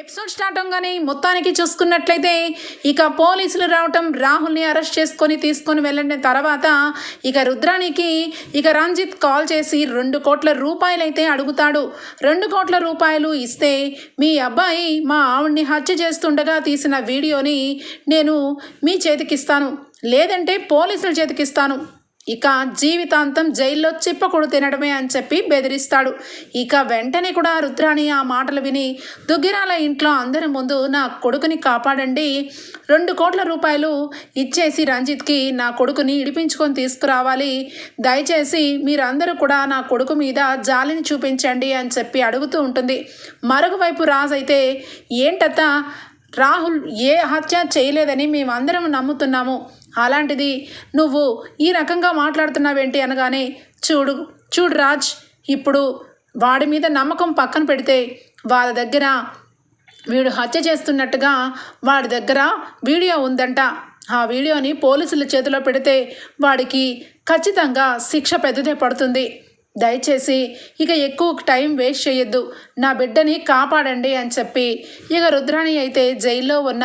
Episode start అవగానే మొత్తానికి చూసుకున్నట్లయితే ఇక పోలీసులు రావటం రాహుల్ని అరెస్ట్ చేసుకొని తీసుకొని వెళ్ళిన తర్వాత ఇక రుద్రానికి ఇక రంజిత్ కాల్ చేసి రెండు కోట్ల రూపాయలు అయితే అడుగుతాడు. రెండు కోట్ల రూపాయలు ఇస్తే మీ అబ్బాయి మా ఆవిడ్ని హత్య చేస్తుండగా తీసిన వీడియోని నేను మీ చేతికిస్తాను. లేదంటే పోలీసుల చేతికిస్తాను. ఇక జీవితాంతం జైల్లో చిప్పకుడు తినడమే అని చెప్పి బెదిరిస్తాడు. ఇక వెంటనే కూడా రుద్రాణి ఆ మాటలు విని దుగ్గిరాల ఇంట్లో అందరి ముందు నా కొడుకుని కాపాడండి. రెండు కోట్ల రూపాయలు ఇచ్చేసి రంజిత్కి నా కొడుకుని ఇడిపించుకొని తీసుకురావాలి. దయచేసి మీరందరూ కూడా నా కొడుకు మీద జాలిని చూపించండి అని చెప్పి అడుగుతూ ఉంటుంది. మరొకవైపు రాజ్ అయితే ఏంటత్తా? రాహుల్ ఏ హత్య చేయలేదని మేమందరం నమ్ముతున్నాము. అలాంటిది నువ్వు ఈ రకంగా మాట్లాడుతున్నావేంటి అనగానే చూడు చూడు రాజ్ ఇప్పుడు వాడి మీద నమ్మకం పక్కన పెడితే వాళ్ళ దగ్గర వీడు హత్య చేస్తున్నట్టుగా వాడి దగ్గర వీడియో ఉందంట. ఆ వీడియోని పోలీసుల చేతిలో పెడితే వాడికి ఖచ్చితంగా శిక్ష పెద్దదే పడుతుంది. దయచేసి ఇక ఎక్కువ టైం వేస్ట్ చేయొద్దు. నా బిడ్డని కాపాడండి అని చెప్పి ఇక రుద్రాణి అయితే జైల్లో ఉన్న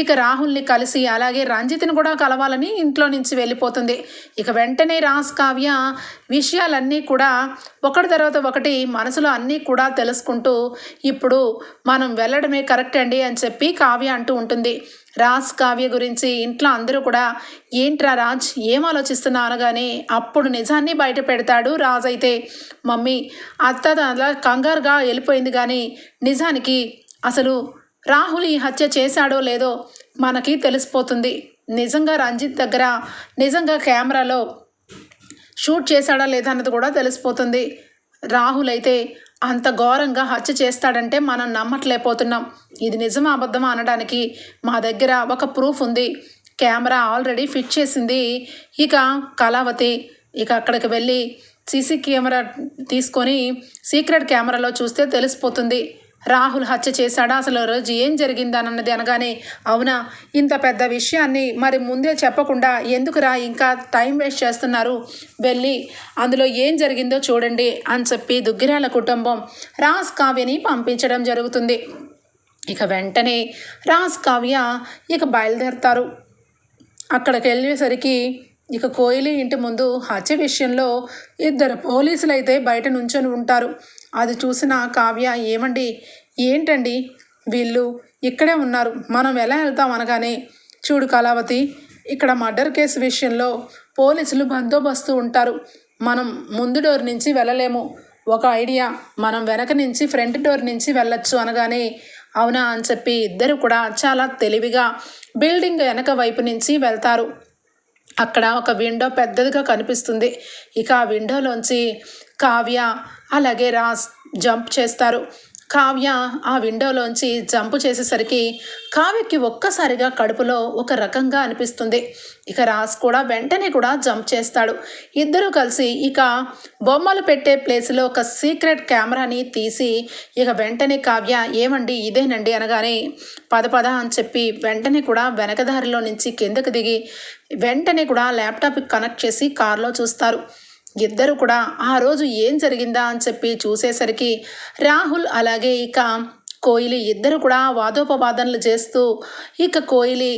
ఇక రాహుల్ని కలిసి అలాగే రంజిత్ని కూడా కలవాలని ఇంట్లో నుంచి వెళ్ళిపోతుంది. ఇక వెంటనే రాస్ కావ్య విషయాలన్నీ కూడా ఒకటి తర్వాత ఒకటి మనసులో అన్నీ కూడా తెలుసుకుంటూ ఇప్పుడు మనం వెళ్ళడమే కరెక్ట్ అండి అని చెప్పి కావ్య అంటూ ఉంటుంది. రాజ్ కావ్య గురించి ఇంట్లో అందరూ కూడా ఏంట్రా రాజ్ ఏం ఆలోచిస్తున్నా? అనగానే అప్పుడు నిజాన్ని బయట పెడతాడు రాజ్ అయితే. మమ్మీ అత్త అలా కంగారుగా వెళ్ళిపోయింది కానీ నిజానికి అసలు రాహుల్ ఈ హత్య చేశాడో లేదో మనకి తెలిసిపోతుంది. నిజంగా రంజిత్ దగ్గర నిజంగా కెమెరాలో షూట్ చేశాడా లేదా అన్నది కూడా తెలిసిపోతుంది. రాహుల్ అయితే అంత ఘోరంగా హత్య చేస్తాడంటే మనం నమ్మట్లేకపోతున్నాం. ఇది నిజమా అబద్ధమా అనడానికి మా దగ్గర ఒక ప్రూఫ్ ఉంది. కెమెరా ఆల్రెడీ ఫిట్ చేసింది ఇక కళావతి. ఇక అక్కడికి వెళ్ళి సీసీ కెమెరా తీసుకొని సీక్రెట్ కెమెరాలో చూస్తే తెలిసిపోతుంది. రాహుల్ హత్య చేశాడా? అసలు రోజు ఏం జరిగిందన్నది అనగానే అవునా? ఇంత పెద్ద విషయాన్ని మరి ముందే చెప్పకుండా ఎందుకురా ఇంకా టైం వేస్ట్ చేస్తున్నారు? వెళ్ళి అందులో ఏం జరిగిందో చూడండి అని చెప్పి దుగ్గిరాల కుటుంబం రాజ్ కావ్యని పంపించడం జరుగుతుంది. ఇక వెంటనే రాజ్ కావ్య ఇక బయలుదేరుతారు. అక్కడికి వెళ్ళేసరికి ఇక కోయిలి ఇంటి ముందు హత్య విషయంలో ఇద్దరు పోలీసులు అయితే బయట నుంచొని ఉంటారు. అది చూసిన కావ్య ఏమండి? ఏంటండి? వీళ్ళు ఇక్కడే ఉన్నారు. మనం ఎలా వెళ్తాం అనగానే చూడు కళావతి ఇక్కడ మర్డర్ కేసు విషయంలో పోలీసులు బందోబస్తు ఉంటారు. మనం ముందు డోర్ నుంచి వెళ్ళలేము. ఒక ఐడియా మనం వెనక నుంచి ఫ్రంట్ డోర్ నుంచి వెళ్ళొచ్చు అనగానే అవునా అని చెప్పి ఇద్దరు కూడా చాలా తెలివిగా బిల్డింగ్ వెనక వైపు నుంచి వెళ్తారు. అక్కడ ఒక విండో పెద్దదిగా కనిపిస్తుంది. ఇక ఆ విండోలోంచి కావ్య అలాగే రాజ్ జంప్ చేస్తారు. కావ్య ఆ విండోలోంచి జంప్ చేసేసరికి కావ్యకి ఒక్కసారిగా కడుపులో ఒక రకంగా అనిపిస్తుంది. ఇక రాస్ కూడా వెంటనే కూడా జంప్ చేస్తాడు. ఇద్దరూ కలిసి ఇక బొమ్మలు పెట్టే ప్లేస్లో ఒక సీక్రెట్ కెమెరాని తీసి ఇక వెంటనే కావ్య ఏమండి ఇదేనండి అనగానే పద పద అని చెప్పి వెంటనే కూడా వెనకదారిలో నుంచి కిందకు దిగి వెంటనే కూడా ల్యాప్టాప్కి కనెక్ట్ చేసి కారులో చూస్తారు. ఇద్దరు కూడా ఆ రోజు ఏం జరిగిందా అని చెప్పి చూసేసరికి రాహుల్ అలాగే ఇక కోయిలి ఇద్దరు కూడా వాదోపవాదనలు చేస్తూ ఇక కోయిలి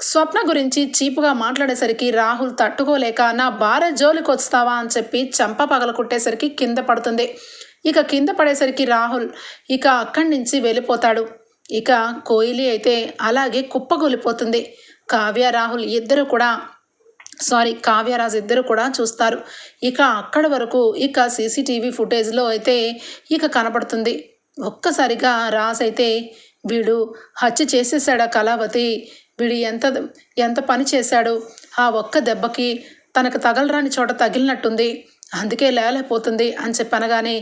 స్వప్న గురించి చీపుగా మాట్లాడేసరికి రాహుల్ తట్టుకోలేక నా భార్య జోలికి వస్తావా? అని చెప్పి చంప పగల కొట్టేసరికి కింద పడుతుంది. ఇక కింద పడేసరికి రాహుల్ ఇక అక్కడి నుంచి వెళ్ళిపోతాడు. ఇక కోయిలి అయితే అలాగే కుప్పగొలిపోతుంది. కావ్య రాహుల్ ఇద్దరు కూడా సారీ కావ్యరాజ్ ఇద్దరు కూడా చూస్తారు. ఇక అక్కడ వరకు ఇక సీసీటీవీ ఫుటేజ్లో అయితే ఇక కనపడుతుంది. ఒక్కసారిగా రాజ్ అయితే వీడు హత్య చేసేసాడా కళావతి? వీడు ఎంత ఎంత పని చేశాడు? ఆ ఒక్క దెబ్బకి తనకు తగలరాని చోట తగిలినట్టుంది. అందుకే లేలేకపోతుంది అని చెప్పి అనగానే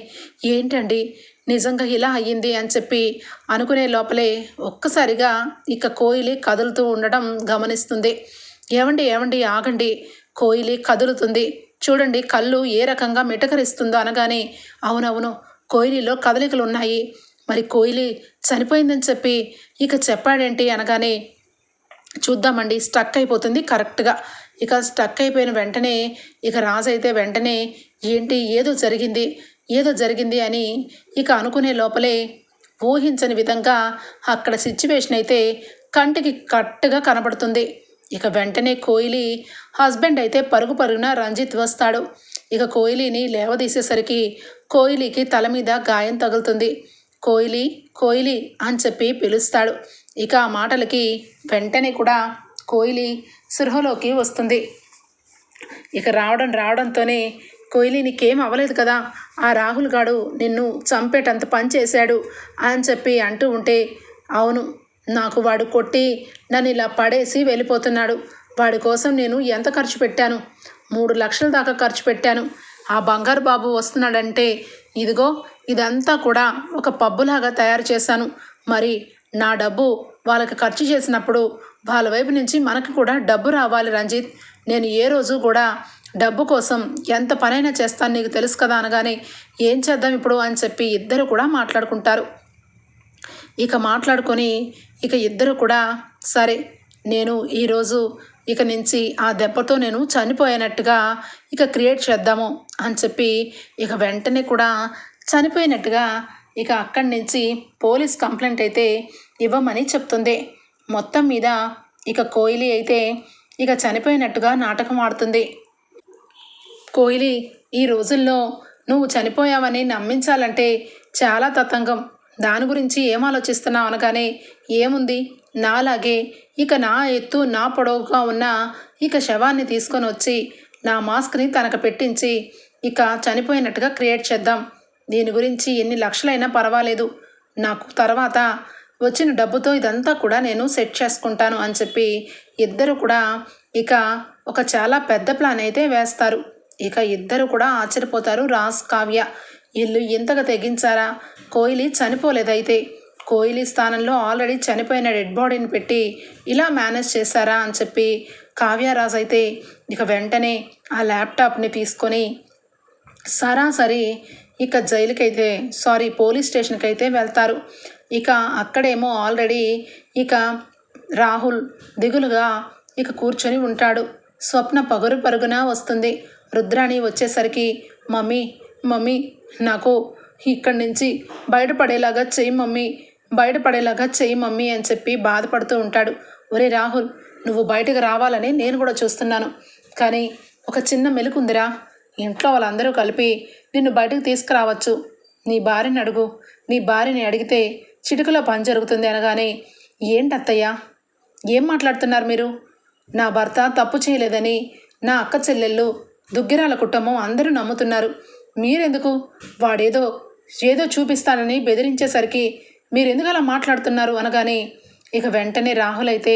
ఏంటండి? నిజంగా ఇలా అయ్యింది అని చెప్పి అనుకునే లోపలే ఒక్కసారిగా ఇక కోయిలి కదులుతూ ఉండడం గమనిస్తుంది. ఏమండి ఏమండి ఆగండి. కోయిలి కదులుతుంది. చూడండి కళ్ళు ఏ రకంగా మిటకరిస్తుందో అనగానే అవునవును కోయిలిలో కదలికలు ఉన్నాయి మరి కోయిలి చనిపోయిందని చెప్పి ఇక చెప్పాడేంటి అనగానే చూద్దామండి స్టక్ అయిపోతుంది కరెక్ట్గా. ఇక స్టక్ అయిపోయిన వెంటనే ఇక రాజు అయితే వెంటనే ఏంటి ఏదో జరిగింది ఏదో జరిగింది అని ఇక అనుకునే లోపలే ఊహించని విధంగా అక్కడ సిచ్యువేషన్ అయితే కంటికి కట్టుగా కనబడుతుంది. ఇక వెంటనే కోయిలి హస్బెండ్ అయితే పరుగు పరుగున రంజిత్ వస్తాడు. ఇక కోయిలిని లేవదీసేసరికి కోయిలికి తల మీద గాయం తగులుతుంది. కోయిలి కోయిలి అని చెప్పి పిలుస్తాడు. ఇక ఆ మాటలకి వెంటనే కూడా కోయిలి సృహలోకి వస్తుంది. ఇక రావడం రావడంతోనే కోహ్లీ నీకేం అవ్వలేదు కదా? ఆ రాహుల్ గాడు నిన్ను చంపేటంత పని చేశాడు అని చెప్పి అంటూ ఉంటే అవును నాకు వాడు కొట్టి నన్ను ఇలా పడేసి వెళ్ళిపోతున్నాడు. వాడి కోసం నేను ఎంత ఖర్చు పెట్టాను? మూడు లక్షల దాకా ఖర్చు పెట్టాను. ఆ బంగారు బాబు వస్తున్నాడంటే ఇదిగో ఇదంతా కూడా ఒక పబ్బులాగా తయారు చేశాను. మరి నా డబ్బు వాళ్ళకి ఖర్చు చేసినప్పుడు వాళ్ళ వైపు నుంచి మనకు కూడా డబ్బు రావాలి రంజిత్. నేను ఏ రోజు కూడా డబ్బు కోసం ఎంత పనైనా చేస్తాను నీకు తెలుసు కదా అనగానే ఏం చేద్దాం ఇప్పుడు అని చెప్పి ఇద్దరు కూడా మాట్లాడుకుంటారు. ఇక మాట్లాడుకొని ఇక ఇద్దరు కూడా సరే నేను ఈరోజు ఇక నుంచి ఆ దెబ్బతో నేను చనిపోయినట్టుగా ఇక క్రియేట్ చేద్దాము అని చెప్పి ఇక వెంటనే కూడా చనిపోయినట్టుగా ఇక అక్కడి నుంచి పోలీస్ కంప్లైంట్ అయితే ఇవ్వమని చెప్తుంది. మొత్తం మీద ఇక కోహ్లీ అయితే ఇక చనిపోయినట్టుగా నాటకం ఆడుతుంది. కోహ్లీ ఈ రోజుల్లో నువ్వు చనిపోయావని నమ్మించాలంటే చాలా తతంగం. దాని గురించి ఏం ఆలోచిస్తున్నావు అనగానే ఏముంది? నాలాగే ఇక నా ఎత్తు నా పొడవుగా ఉన్న ఇక శవాన్ని తీసుకొని వచ్చి నా మాస్క్ని తనకు పెట్టించి ఇక చనిపోయినట్టుగా క్రియేట్ చేద్దాం. దీని గురించి ఎన్ని లక్షలైనా పర్వాలేదు. నాకు తర్వాత వచ్చిన డబ్బుతో ఇదంతా కూడా నేను సెట్ చేసుకుంటాను అని చెప్పి ఇద్దరు కూడా ఇక ఒక చాలా పెద్ద ప్లాన్ అయితే వేస్తారు. ఇక ఇద్దరు కూడా ఆశ్చర్యపోతారు రాస్ కావ్య. ఇల్లు ఇంతగా తెగించారా? కోహ్లీ చనిపోలేదైతే. కోహ్లీ స్థానంలో ఆల్రెడీ చనిపోయిన డెడ్ బాడీని పెట్టి ఇలా మేనేజ్ చేశారా అని చెప్పి కావ్యరాజ్ అయితే ఇక వెంటనే ఆ ల్యాప్టాప్ని తీసుకొని సరాసరి ఇక జైలుకైతే సారీ పోలీస్ స్టేషన్కి అయితే వెళ్తారు. ఇక అక్కడేమో ఆల్రెడీ ఇక రాహుల్ దిగులుగా ఇక కూర్చొని ఉంటాడు. స్వప్న పగురు పరుగున వస్తుంది. రుద్రాణి వచ్చేసరికి మమ్మీ మమ్మీ నాకు ఇక్కడి నుంచి బయటపడేలాగా చెయ్యి మమ్మీ బయటపడేలాగా చెయ్యి మమ్మీ అని చెప్పి బాధపడుతూ ఉంటాడు. ఒరే రాహుల్ నువ్వు బయటకు రావాలని నేను కూడా చూస్తున్నాను. కానీ ఒక చిన్న మెలుకుందిరా. ఇంట్లో వాళ్ళందరూ కలిపి నిన్ను బయటకు తీసుకురావచ్చు. నీ భార్యని అడుగు. నీ భార్యని అడిగితే చిటికలో పని జరుగుతుంది అనగానే ఏంటత్తయ్యా? ఏం మాట్లాడుతున్నారు మీరు? నా భర్త తప్పు చేయలేదని నా అక్క చెల్లెళ్ళు దుగ్గిరాల కుటుంబం అందరూ నమ్ముతున్నారు. మీరెందుకు? వాడేదో ఏదో చూపిస్తానని బెదిరించేసరికి మీరెందుకు అలా మాట్లాడుతున్నారు అనగానే ఇక వెంటనే రాహుల్ అయితే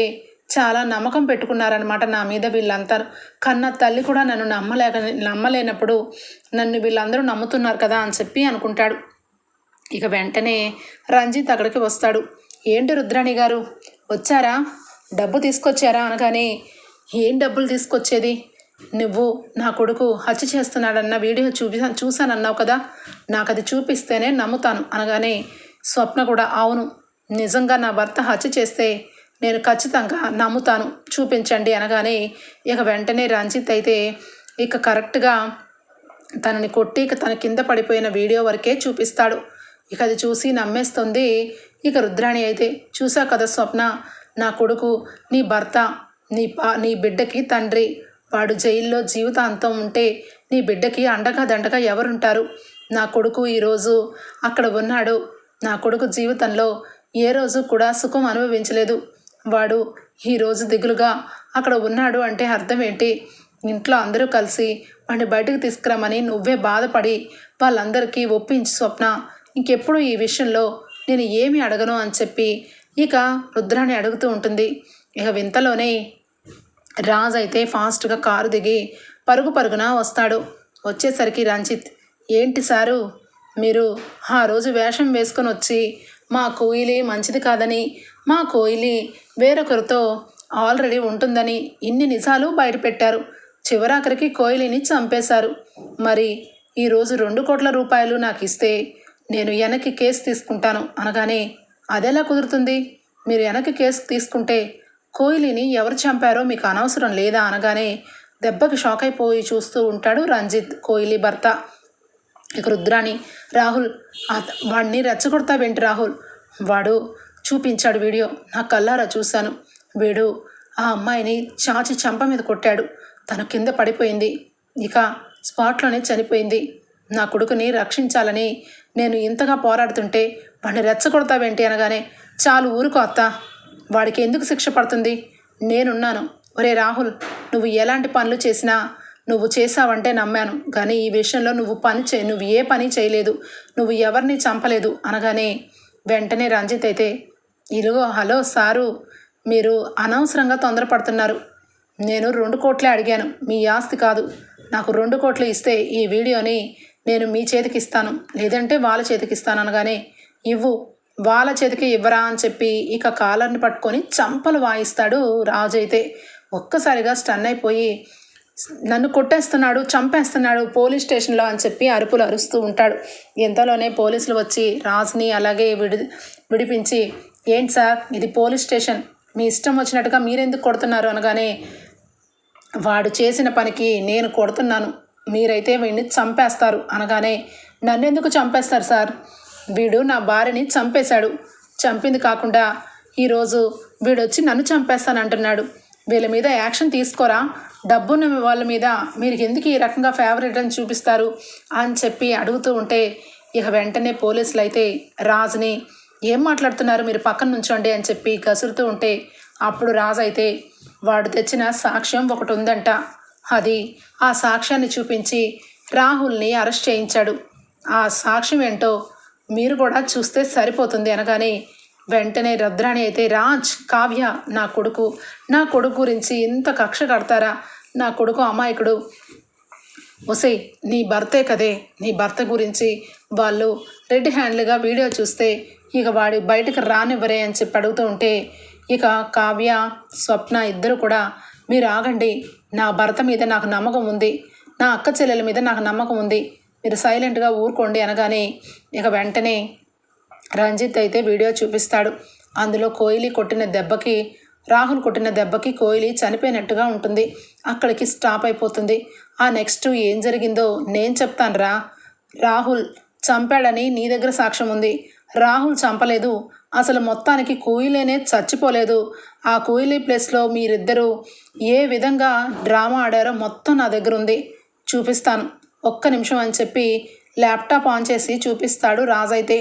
చాలా నమ్మకం పెట్టుకున్నారనమాట నా మీద వీళ్ళంతా. కన్న తల్లి కూడా నన్ను నమ్మలేక నమ్మలేనప్పుడు నన్ను వీళ్ళందరూ నమ్ముతున్నారు కదా అని చెప్పి అనుకుంటాడు. ఇక వెంటనే రంజిత్ అక్కడికి వస్తాడు. ఏంటి రుద్రాణి గారు? వచ్చారా? డబ్బు తీసుకొచ్చారా? అనగానే ఏం డబ్బులు తీసుకొచ్చేది? నువ్వు నా కొడుకు హత్య చేస్తున్నాడన్న వీడియో చూపి చూశానన్నావు కదా? నాకు అది చూపిస్తేనే నమ్ముతాను అనగానే స్వప్న కూడా అవును. నిజంగా నా భర్త హత్య చేస్తే నేను ఖచ్చితంగా నమ్ముతాను. చూపించండి అనగానే ఇక వెంటనే రంజిత్ అయితే ఇక కరెక్ట్గా తనని కొట్టి ఇక తన కింద పడిపోయిన వీడియో వరకే చూపిస్తాడు. ఇక అది చూసి నమ్మేస్తుంది ఇక రుద్రాణి అయితే. చూసా కదా స్వప్న? నా కొడుకు నీ భర్త నీ పా నీ బిడ్డకి తండ్రి. వాడు జైల్లో జీవితాంతం ఉంటే నీ బిడ్డకి అండగా దండగా ఎవరుంటారు? నా కొడుకు ఈరోజు అక్కడ ఉన్నాడు. నా కొడుకు జీవితంలో ఏ రోజు కూడా సుఖం అనుభవించలేదు. వాడు ఈరోజు దిగులుగా అక్కడ ఉన్నాడు అంటే అర్థం ఏంటి ఇంట్లో అందరూ కలిసి వాడిని బయటకు తీసుకురామని నువ్వే బాధపడి వాళ్ళందరికీ ఒప్పించి స్వప్న. ఇంకెప్పుడు ఈ విషయంలో నేను ఏమి అడగను అని చెప్పి ఇక రుద్రాన్ని అడుగుతూ ఉంటుంది. ఇక వింతలోనే రాజ్ అయితే ఫాస్ట్గా కారు దిగి పరుగు పరుగున వస్తాడు. వచ్చేసరికి రంజిత్ ఏంటి సారు? మీరు ఆ రోజు వేషం వేసుకొని వచ్చి మా కోయిలి మంచిది కాదని మా కోయిలి వేరొకరితో ఆల్రెడీ ఉంటుందని ఇన్ని నిజాలు బయటపెట్టారు. చివరాఖరికి కోయిలిని చంపేశారు. మరి ఈరోజు రెండు కోట్ల రూపాయలు నాకు ఇస్తే నేను వెనక్కి కేసు తీసుకుంటాను అనగానే అదెలా కుదురుతుంది? మీరు వెనక్కి కేసు తీసుకుంటే కోహ్లీని ఎవరు చంపారో మీకు అనవసరం లేదా అనగానే దెబ్బకి షాక్ అయిపోయి చూస్తూ ఉంటాడు రంజిత్ కోహ్లీ భర్త. ఇక రుద్రాని రాహుల్ అత- వాడిని రెచ్చగొడతావేంటి రాహుల్. వాడు చూపించాడు వీడియో. నా కల్లారా చూశాను. వీడు ఆ అమ్మాయిని చాచి చంప మీద కొట్టాడు. తను కింద పడిపోయింది. ఇక స్పాట్లోనే చనిపోయింది. నా కొడుకుని రక్షించాలని నేను ఇంతగా పోరాడుతుంటే వాడిని రెచ్చగొడతావేంటి అనగానే చాలు ఊరుకో అత్తా. వాడికి ఎందుకు శిక్ష పడుతుంది? నేనున్నాను. ఒరే రాహుల్ నువ్వు ఎలాంటి పనులు చేసినా నువ్వు చేసావంటే నమ్మాను. కానీ ఈ విషయంలో నువ్వు పని చే నువ్వు ఏ పని చేయలేదు. నువ్వు ఎవరిని చంపలేదు అనగానే వెంటనే రంజిత్ అయితే ఇలుగో హలో సారు మీరు అనవసరంగా తొందరపడుతున్నారు. నేను రెండు కోట్లే అడిగాను. మీ ఆస్తి కాదు. నాకు రెండు కోట్లు ఇస్తే ఈ వీడియోని నేను మీ చేతికి ఇస్తాను లేదంటే వాళ్ళ చేతికి ఇస్తాను అనగానే ఇవ్వు. వాళ్ళ చేతికి ఇవ్వరా అని చెప్పి ఇక కాలర్ని పట్టుకొని చంపలు వాయిస్తాడు రాజు అయితే. ఒక్కసారిగా స్టన్ అయిపోయి నన్ను కొట్టేస్తున్నాడు చంపేస్తున్నాడు పోలీస్ స్టేషన్లో అని చెప్పి అరుపులు అరుస్తూ ఉంటాడు. ఇంతలోనే పోలీసులు వచ్చి రాజుని అలాగే విడి విడిపించి ఏంటి సార్ ఇది పోలీస్ స్టేషన్ మీ ఇష్టం వచ్చినట్టుగా మీరెందుకు కొడుతున్నారు? అనగానే వాడు చేసిన పనికి నేను కొడుతున్నాను మీరైతే వీడిని చంపేస్తారు అనగానే నన్నెందుకు చంపేస్తారు సార్? వీడు నా భార్యని చంపేశాడు. చంపింది కాకుండా ఈరోజు వీడొచ్చి నన్ను చంపేస్తానంటున్నాడు. వీళ్ళ మీద యాక్షన్ తీసుకోరా? డబ్బున్న వాళ్ళ మీద మీరు ఎందుకు ఈ రకంగా ఫేవరెట్ అని చూపిస్తారు? అని చెప్పి అడుగుతూ ఉంటే ఇక వెంటనే పోలీసులు అయితే రాజుని ఏం మాట్లాడుతున్నారు మీరు పక్కన నుంచోండి అని చెప్పి కసురుతూ ఉంటే అప్పుడు రాజు అయితే వాడు తెచ్చిన సాక్ష్యం ఒకటి ఉందంట. అది ఆ సాక్ష్యాన్ని చూపించి రాహుల్ని అరెస్ట్ చేయించాడు. ఆ సాక్ష్యం ఏంటో మీరు కూడా చూస్తే సరిపోతుంది అనగానే వెంటనే రుద్రాణి అయితే రాజ్ కావ్య నా కొడుకు నా కొడుకు గురించి ఇంత కక్ష కడతారా? నా కొడుకు అమాయకుడు. ఒసే నీ భర్తే కదే. నీ భర్త గురించి వాళ్ళు రెడ్ హ్యాండ్లుగా వీడియో చూస్తే ఇక వాడి బయటకు రానివ్వరే అని చెప్పి అడుగుతూ ఉంటే ఇక కావ్య స్వప్న ఇద్దరు కూడా మీరు ఆగండి. నా భర్త మీద నాకు నమ్మకం ఉంది. నా అక్క చెల్లెల మీద నాకు నమ్మకం ఉంది. మీరు సైలెంట్గా ఊరుకోండి అనగానే ఇక వెంటనే రంజిత్ అయితే వీడియో చూపిస్తాడు. అందులో కోయిలి కొట్టిన దెబ్బకి రాహుల్ కొట్టిన దెబ్బకి కోయిలి చనిపోయినట్టుగా ఉంటుంది. అక్కడికి స్టాప్ అయిపోతుంది. ఆ నెక్స్ట్ ఏం జరిగిందో నేను చెప్తాను రా రాహుల్ చంపాడని నీ దగ్గర సాక్ష్యం ఉంది. రాహుల్ చంపలేదు. అసలు మొత్తానికి కోయిలేనే చచ్చిపోలేదు. ఆ కోయిలి ప్లేస్లో మీరిద్దరూ ఏ విధంగా డ్రామా ఆడారో మొత్తం నా దగ్గర ఉంది చూపిస్తాను. ఒక్క నిమిషం అని చెప్పి ల్యాప్టాప్ ఆన్ చేసి చూపిస్తాడు రాజైతే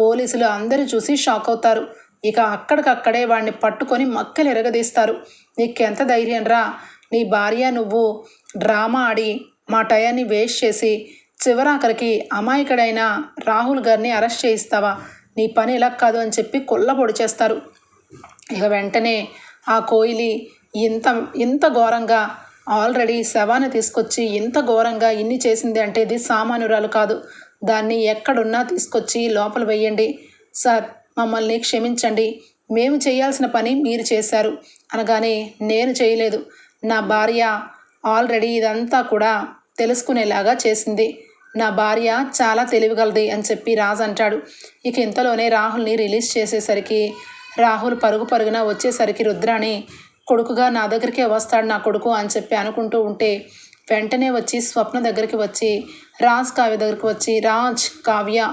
పోలీసులు అందరూ చూసి షాక్ అవుతారు. ఇక అక్కడికక్కడే వాడిని పట్టుకొని మక్కలు ఎరగదీస్తారు. నీకెంత ధైర్యం రా? నీ భార్య నువ్వు డ్రామా ఆడి మా టయాన్ని వేస్ట్ చేసి చివరాఖరికి అమాయకుడైన రాహుల్ గారిని అరెస్ట్ చేయిస్తావా? నీ పని ఇలా కాదు అని చెప్పి కొల్లబొడి చేస్తారు. ఇక వెంటనే ఆ కోయిలి ఇంత ఇంత ఘోరంగా ఆల్రెడీ శవాన్ని తీసుకొచ్చి ఇంత ఘోరంగా ఇన్ని చేసింది అంటే ఇది సామాన్యురాలు కాదు. దాన్ని ఎక్కడున్నా తీసుకొచ్చి లోపల వెయ్యండి. సార్ మమ్మల్ని క్షమించండి. మేము చేయాల్సిన పని మీరు చేశారు. అనగానే నేను చేయలేదు. నా భార్య ఆల్రెడీ ఇదంతా కూడా తెలుసుకునేలాగా చేసింది. నా భార్య చాలా తెలివిగలది అని చెప్పి రాజ్ అంటాడు. ఇక ఇంతలోనే రాహుల్ని రిలీజ్ చేసేసరికి రాహుల్ పరుగు పరుగున వచ్చేసరికి రుద్రాని కొడుకుగా నా దగ్గరికే వస్తాడు నా కొడుకు అని చెప్పి అనుకుంటూ ఉంటే వెంటనే వచ్చి స్వప్న దగ్గరికి వచ్చి రాజ్ కావ్య దగ్గరికి వచ్చి రాజ్ కావ్య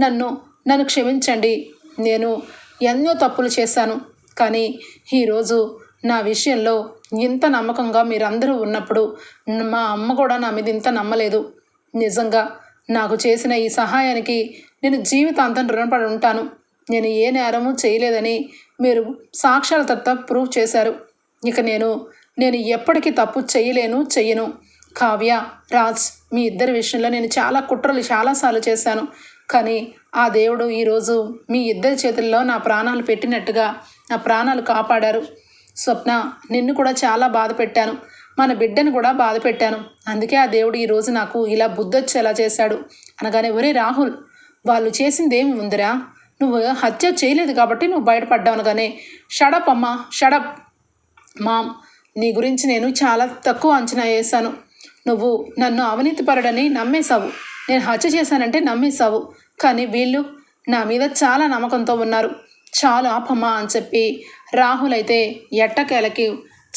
నన్ను నన్ను క్షమించండి. నేను ఎన్నో తప్పులు చేశాను. కానీ ఈరోజు నా విషయంలో ఇంత నమ్మకంగా మీరందరూ ఉన్నప్పుడు మా అమ్మ కూడా నా మీద ఇంత నమ్మలేదు. నిజంగా నాకు చేసిన ఈ సహాయానికి నేను జీవితాంతం రుణపడి ఉంటాను. నేను ఏ నేరము చేయలేదని మీరు సాక్ష్యాల ప్రూవ్ చేశారు. ఇక నేను నేను ఎప్పటికీ తప్పు చేయలేను చెయ్యను. కావ్య రాజ్ మీ ఇద్దరి విషయంలో నేను చాలా కుట్రలు చాలాసార్లు చేశాను. కానీ ఆ దేవుడు ఈరోజు మీ ఇద్దరి చేతుల్లో నా ప్రాణాలు పెట్టినట్టుగా నా ప్రాణాలు కాపాడారు. స్వప్న నిన్ను కూడా చాలా బాధ పెట్టాను. మన బిడ్డను కూడా బాధ పెట్టాను. అందుకే ఆ దేవుడు ఈరోజు నాకు ఇలా బుద్ధొచ్చేలా చేశాడు. అనగానే ఒరే రాహుల్ వాళ్ళు చేసింది ఉందిరా? నువ్వు హత్య చేయలేదు కాబట్టి నువ్వు బయటపడ్డావు. అనగానే షడప్ అమ్మా షడప్. మామ్ నీ గురించి నేను చాలా తక్కువ అంచనా వేశాను. నువ్వు నన్ను అవినీతిపరుడని నమ్మేశావు. నేను హత్య చేశానంటే నమ్మేశావు. కానీ వీళ్ళు నా మీద చాలా నమ్మకంతో ఉన్నారు. చాలు ఆపమ్మా అని చెప్పి రాహుల్ అయితే ఎట్టకేలకి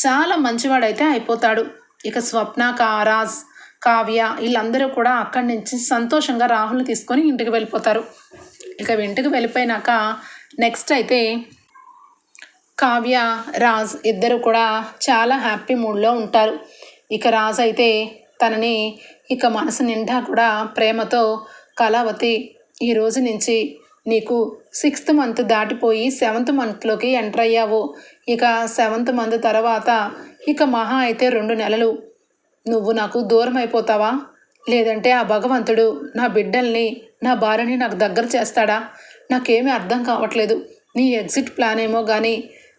చాలా మంచివాడైతే అయిపోతాడు. ఇక స్వప్న కారాజ్ కావ్య వీళ్ళందరూ కూడా అక్కడి నుంచి సంతోషంగా రాహుల్ని తీసుకొని ఇంటికి వెళ్ళిపోతారు. ఇక ఇంటికి వెళ్ళిపోయినాక నెక్స్ట్ అయితే కావ్య రాజ్ ఇద్దరు కూడా చాలా హ్యాపీ మూడ్లో ఉంటారు. ఇక రాజ్ అయితే తనని ఇక మనసు నిండా కూడా ప్రేమతో కళావతి ఈ రోజు నుంచి నీకు సిక్స్త్ మంత్ దాటిపోయి సెవెంత్ మంత్లోకి ఎంటర్ అయ్యావు. ఇక సెవెంత్ మంత్ తర్వాత ఇక మహా అయితే రెండు నెలలు. నువ్వు నాకు దూరం అయిపోతావా? లేదంటే ఆ భగవంతుడు నా బిడ్డల్ని నా భార్యని నాకు దగ్గర చేస్తాడా? నాకేమీ అర్థం కావట్లేదు. నీ ఎగ్జిట్ ప్లాన్ ఏమో కానీ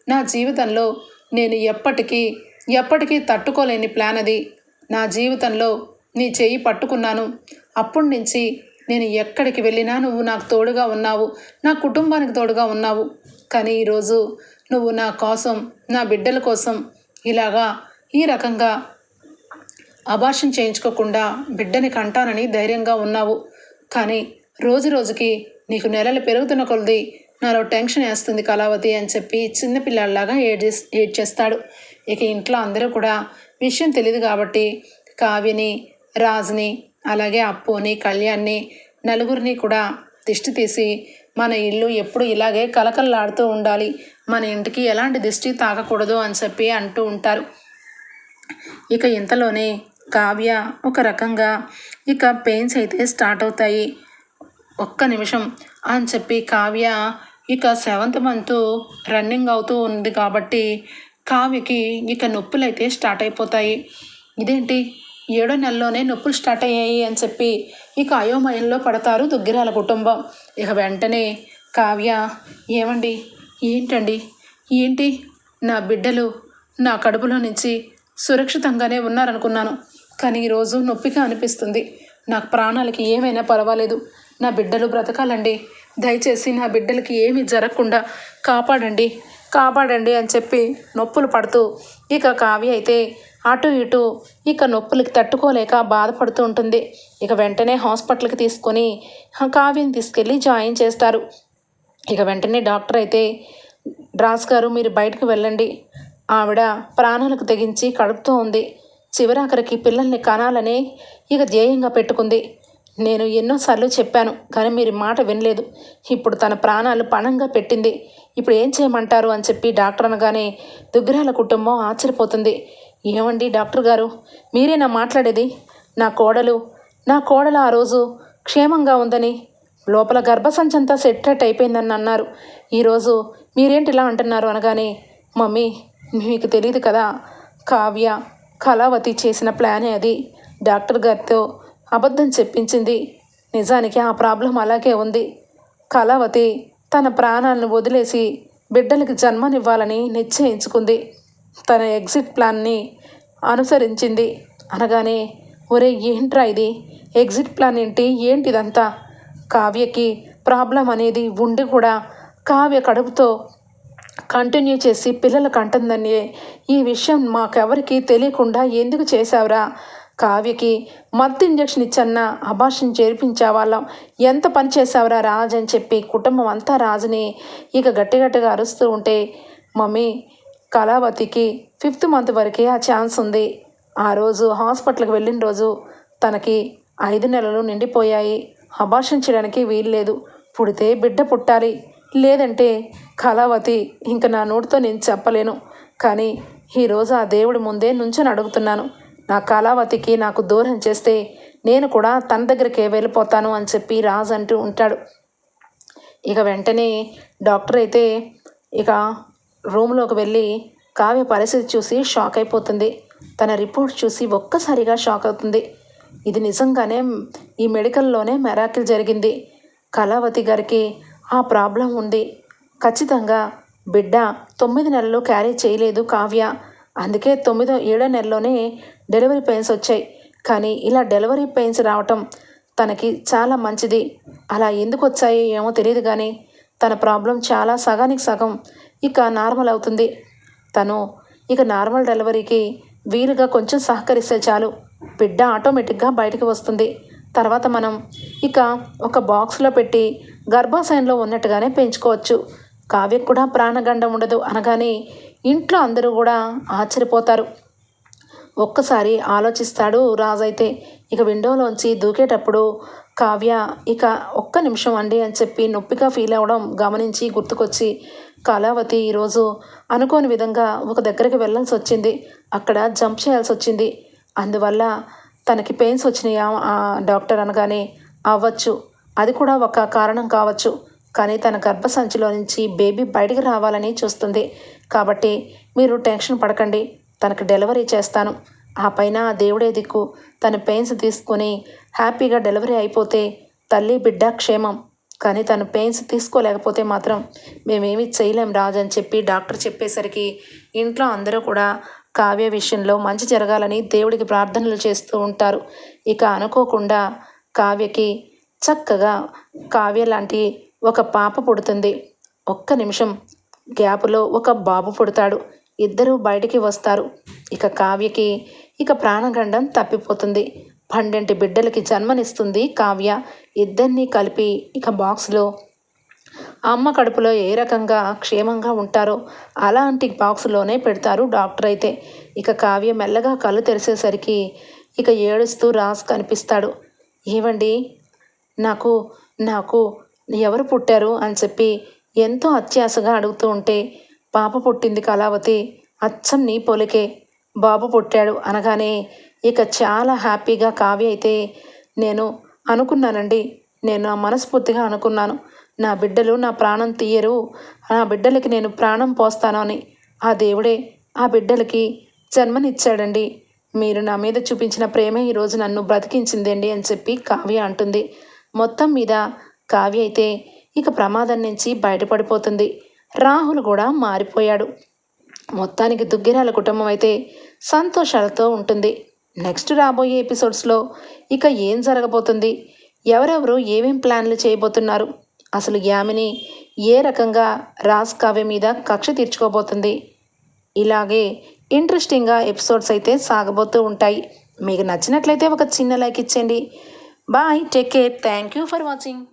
నా జీవితంలో నేను ఎప్పటికీ ఎప్పటికీ తట్టుకోలేని ప్లాన్ అది. నా జీవితంలో నీ చేయి పట్టుకున్నాను. అప్పటి నుంచి నేను ఎక్కడికి వెళ్ళినా నువ్వు నాకు తోడుగా ఉన్నావు. నా కుటుంబానికి తోడుగా ఉన్నావు. కానీ ఈరోజు నువ్వు నా కోసం నా బిడ్డల కోసం ఇలాగా ఈ రకంగా అబార్షన్ చేయించుకోకుండా బిడ్డని కంటానని ధైర్యంగా ఉన్నావు. కానీ రోజు రోజుకి నీకు నెలలు పెరుగుతున్న కొలది నాలో టెన్షన్ వేస్తుంది కళావతి అని చెప్పి చిన్నపిల్లల్లాగా ఏడ్ ఏడ్ చేస్తాడు ఇక ఇంట్లో అందరూ కూడా విషయం తెలియదు కాబట్టి కావ్యని రాజుని అలాగే అప్పుని కళ్యాణ్ని నలుగురిని కూడా దిష్టి తీసి మన ఇల్లు ఎప్పుడు ఇలాగే కలకల్లాడుతూ ఉండాలి. మన ఇంటికి ఎలాంటి దిష్టి తాకకూడదు అని చెప్పి అంటూ ఉంటారు. ఇక ఇంతలోనే కావ్య ఒక రకంగా ఇక పెయిన్స్ అయితే స్టార్ట్ అవుతాయి. ఒక్క నిమిషం అని చెప్పి కావ్య ఇక సెవెంత్ మంత్ రన్నింగ్ అవుతూ ఉంది కాబట్టి కావ్యకి ఇక నొప్పులు అయితే స్టార్ట్ అయిపోతాయి. ఇదేంటి? ఏడో నెలలోనే నొప్పులు స్టార్ట్ అయ్యాయి అని చెప్పి ఇక అయోమయంలో పడతారు దుగ్గిరాల కుటుంబం. ఇక వెంటనే కావ్య ఏమండి? ఏంటండి? ఏంటి? నా బిడ్డలు నా కడుపులో నుంచి సురక్షితంగానే ఉన్నారనుకున్నాను. కానీ ఈరోజు నొప్పిగా అనిపిస్తుంది. నాకు ప్రాణాలకి ఏమైనా పర్వాలేదు. నా బిడ్డలు బ్రతకాలండి. దయచేసి నా బిడ్డలకి ఏమి జరగకుండా కాపాడండి. కాపాడండి అని చెప్పి నొప్పులు పడుతూ ఇక కావ్య అయితే అటు ఇటు ఇక నొప్పులకి తట్టుకోలేక బాధపడుతూ ఉంటుంది. ఇక వెంటనే హాస్పిటల్కి తీసుకొని ఆ కావ్యని తీసుకెళ్ళి జాయిన్ చేస్తారు. ఇక వెంటనే డాక్టర్ అయితే డ్రాస్ గారు మీరు బయటకు వెళ్ళండి. ఆవిడ ప్రాణాలకు తెగించి కడుపుతూ ఉంది. చివరాఖరికి పిల్లల్ని కనాలని ఇక ధ్యేయంగా పెట్టుకుంది. నేను ఎన్నోసార్లు చెప్పాను కానీ మీరు మాట వినలేదు. ఇప్పుడు తన ప్రాణాలు పణంగా పెట్టింది. ఇప్పుడు ఏం చేయమంటారు అని చెప్పి డాక్టర్ అనగానే దుగ్గిరాల కుటుంబం ఆశ్చర్యపోతుంది. ఏమండి డాక్టర్ గారు మీరేనా మాట్లాడేది? నా కోడలు నా కోడలు ఆ రోజు క్షేమంగా ఉందని లోపల గర్భసంచంతా సెట్టెట్ అయిపోయిందని అన్నారు. ఈరోజు మీరేంటి ఇలా అంటున్నారు అనగానే మమ్మీ మీకు తెలియదు కదా కావ్య కళావతి చేసిన ప్లానే అది. డాక్టర్ గారితో అబద్ధం చెప్పించింది. నిజానికి ఆ ప్రాబ్లం అలాగే ఉంది. కళావతి తన ప్రాణాలను వదిలేసి బిడ్డలకి జన్మనివ్వాలని నిశ్చయించుకుంది. తన ఎగ్జిట్ ప్లాన్ని అనుసరించింది. అనగానే ఒరే ఏంట్రా ఇది? ఎగ్జిట్ ప్లాన్ ఏంటి? ఏంటి ఇదంతా కావ్యకి ప్రాబ్లం అనేది ఉండి కూడా కావ్య కడుపుతో కంటిన్యూ చేసి పిల్లలకు అంటుందని ఈ విషయం మాకెవరికి తెలియకుండా ఎందుకు చేశావురా? కావ్యకి మత్తు ఇంజక్షన్ ఇచ్చన్న అభాషణ చేర్పించే వాళ్ళం ఎంత పని చేసావురా రాజ్ అని చెప్పి కుటుంబం అంతా రాజుని ఇక గట్టి గట్టిగా అరుస్తూ ఉంటే మమ్మీ కళావతికి ఫిఫ్త్ మంత్ వరకే ఆ ఛాన్స్ ఉంది. ఆ రోజు హాస్పిటల్కి వెళ్ళిన రోజు తనకి ఐదు నెలలు నిండిపోయాయి. అభాషణ చేయడానికి వీల్లేదు. పుడితే బిడ్డ పుట్టాలి. లేదంటే కళావతి ఇంక నా నోటితో నేను చెప్పలేను. కానీ ఈరోజు ఆ దేవుడి ముందే నుంచొని అడుగుతున్నాను. నా కళావతికి నాకు దూరం చేస్తే నేను కూడా తన దగ్గరికే వెళ్ళిపోతాను అని చెప్పి రాజ్ అంటూ ఉంటాడు. ఇక వెంటనే డాక్టర్ అయితే ఇక రూమ్లోకి వెళ్ళి కావ్య పరిస్థితి చూసి షాక్ అయిపోతుంది. తన రిపోర్ట్ చూసి ఒక్కసారిగా షాక్ అవుతుంది. ఇది నిజంగానే ఈ మెడికల్లోనే మెరాకిల్ జరిగింది. కళావతి గారికి ఆ ప్రాబ్లం ఉంది. ఖచ్చితంగా బిడ్డ తొమ్మిది నెలలు క్యారీ చేయలేదు కావ్య. అందుకే తొమ్మిదో ఏడో నెలలోనే డెలివరీ పెయిన్స్ వచ్చాయి. కానీ ఇలా డెలివరీ పెయిన్స్ రావటం తనకి చాలా మంచిది. అలా ఎందుకు వచ్చాయో ఏమో తెలియదు కానీ తన ప్రాబ్లం చాలా సగానికి సగం ఇక నార్మల్ అవుతుంది. తను ఇక నార్మల్ డెలివరీకి వీలుగా కొంచెం సహకరిస్తే చాలు. బిడ్డ ఆటోమేటిక్గా బయటికి వస్తుంది. తర్వాత మనం ఇక ఒక బాక్స్లో పెట్టి గర్భాశయంలో ఉన్నట్టుగానే పెంచుకోవచ్చు. కావ్యకు కూడా ప్రాణగండం ఉండదు అనగానే ఇంట్లో అందరూ కూడా ఆశ్చర్యపోతారు. ఒక్కసారి ఆలోచిస్తాడు రాజైతే. ఇక విండోలోంచి దూకేటప్పుడు కావ్య ఇక ఒక్క నిమిషం అండి అని చెప్పి నొప్పిగా ఫీల్ అవ్వడం గమనించి గుర్తుకొచ్చి కళావతి ఈరోజు అనుకోని విధంగా ఒక దగ్గరికి వెళ్ళాల్సి వచ్చింది. అక్కడ జంప్ చేయాల్సి వచ్చింది. అందువల్ల తనకి పెయిన్స్ వచ్చినాయా? ఆ డాక్టర్ అనగానే అవ్వచ్చు. అది కూడా ఒక కారణం కావచ్చు. కానీ తన గర్భసంచిలో నుంచి బేబీ బయటికి రావాలని చూస్తుంది. కాబట్టి మీరు టెన్షన్ పడకండి. తనకు డెలివరీ చేస్తాను. ఆ పైన ఆ దేవుడే దిక్కు. తన పెయిన్స్ తీసుకొని హ్యాపీగా డెలివరీ అయిపోతే తల్లి బిడ్డ క్షేమం. కానీ తను పెయిన్స్ తీసుకోలేకపోతే మాత్రం మేమేమి చేయలేం రాజు అని చెప్పి డాక్టర్ చెప్పేసరికి ఇంట్లో అందరూ కూడా కావ్య విషయంలో మంచి జరగాలని దేవుడికి ప్రార్థనలు చేస్తూ ఉంటారు. ఇక అనుకోకుండా కావ్యకి చక్కగా కావ్య లాంటి ఒక పాప పుడుతుంది. ఒక్క నిమిషం గ్యాప్లో ఒక బాబు పుడతాడు. ఇద్దరూ బయటికి వస్తారు. ఇక కావ్యకి ఇక ప్రాణగండం తప్పిపోతుంది. పన్నెండు బిడ్డలకి జన్మనిస్తుంది కావ్య. ఇద్దరినీ కలిపి ఇక బాక్స్లో అమ్మ కడుపులో ఏ రకంగా క్షేమంగా ఉంటారో అలాంటి బాక్స్లోనే పెడతారు డాక్టర్ అయితే. ఇక కావ్య మెల్లగా కళ్ళు తెరిసేసరికి ఇక ఏడుస్తూ రాస్ కనిపిస్తాడు. ఏవండి నాకు నాకు ఎవరు పుట్టారు? అని చెప్పి ఎంతో అత్యాశగా అడుగుతూ ఉంటే పాప పుట్టింది కళావతి. అచ్చం నీ పోలికే. బాబు పుట్టాడు అనగానే ఇక చాలా హ్యాపీగా కావ్య అయితే నేను అనుకున్నానండి. నేను నా మనస్ఫూర్తిగా అనుకున్నాను. నా బిడ్డలు నా ప్రాణం తీయరు. నా బిడ్డలకి నేను ప్రాణం పోస్తాను అని. ఆ దేవుడే ఆ బిడ్డలకి జన్మనిచ్చాడండి. మీరు నా మీద చూపించిన ప్రేమ ఈరోజు నన్ను బ్రతికించిందండి అని చెప్పి కావ్య అంటుంది. మొత్తం మీద కావ్య అయితే ఇక ప్రమాదం నుంచి బయటపడిపోతుంది. రాహుల్ కూడా మారిపోయాడు. మొత్తానికి దుగ్గిరాల కుటుంబం అయితే సంతోషాలతో ఉంటుంది. నెక్స్ట్ రాబోయే ఎపిసోడ్స్లో ఇక ఏం జరగబోతుంది? ఎవరెవరు ఏమేం ప్లాన్లు చేయబోతున్నారు? అసలు యామిని ఏ రకంగా రాజ్ కావ్య మీద కక్ష తీర్చుకోబోతుంది? ఇలాగే ఇంట్రెస్టింగ్గా ఎపిసోడ్స్ అయితే సాగబోతూ ఉంటాయి. మీకు నచ్చినట్లయితే ఒక చిన్న లైక్ ఇచ్చేయండి. Bye take care thank you for watching.